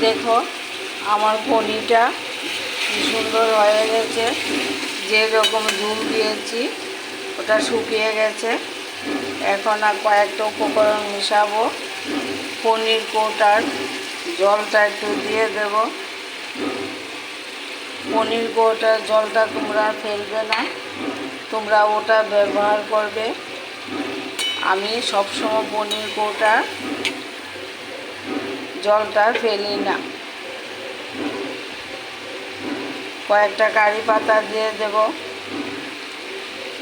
দেখো, আমার কি সুন্দর হয়ে গেছে। যে রকম ঝুল দিয়েছি, ওটা শুকিয়ে গেছে। এখন আর কয়েকটা উপকরণ মিশাবো। পনির কোটার জলটা একটু দিয়ে দেব। পনির কোটার জলটা তোমরা ফেলবে না, তোমরা ওটা ব্যবহার করবে। আমি সবসময় পনির কোটার জলটা ফেলি না। কয়েকটা কারি পাতা দিয়ে দেব।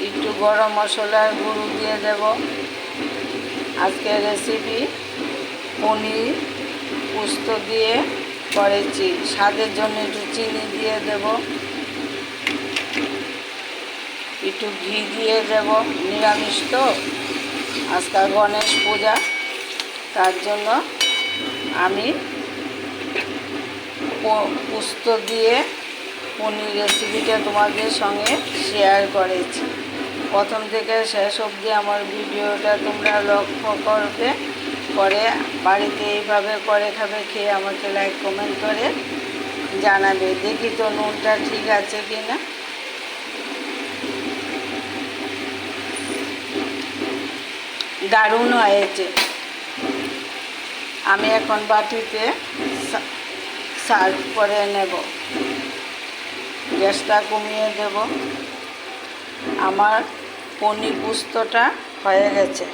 একটু গরম মশলার গুঁড়ো দিয়ে দেব। আজকে রেসিপি পনির পুস্ত দিয়ে করেছি। স্বাদের জন্য একটু চিনি দিয়ে দেব। একটু ঘি দিয়ে দেব। নিরামিষ তো? আজকাল গণেশ পূজা। তার জন্য আমি পুস্ত দিয়ে পনির রেসিপিটা তোমাদের সঙ্গে শেয়ার করেছি। প্রথম থেকে শেষ অবধি আমার ভিডিওটা তোমরা লক্ষ্য করবে, করে বাড়িতে এইভাবে করে খাবে, খেয়ে আমাকে লাইক কমেন্ট করে জানাবে। দেখি তো নুনটা ঠিক আছে কি না দারুণ হয়েছে। আমি এখন বাটিতে সার্ভ করে নেব। গ্যাসটা কমিয়ে দেব। আমার পনির পুস্তটা হয়ে গেছে।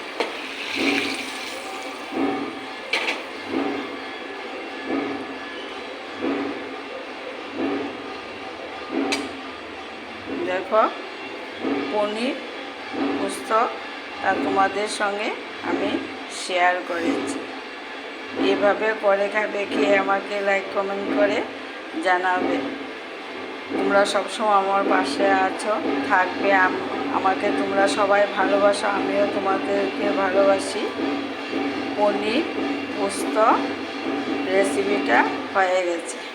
দেখো, পনির পুস্ত তোমাদের সঙ্গে আমি শেয়ার করেছি। এভাবে পরে খাবে খেয়ে আমাকে লাইক কমেন্ট করে জানাবে। তোমরা সবসময় আমার পাশে আছো, থাকবে আমাকে তোমরা সবাই ভালোবাসো, আমিও তোমাদেরকে ভালোবাসি। পনির পোস্ত রেসিপিটা হয়ে গেছে।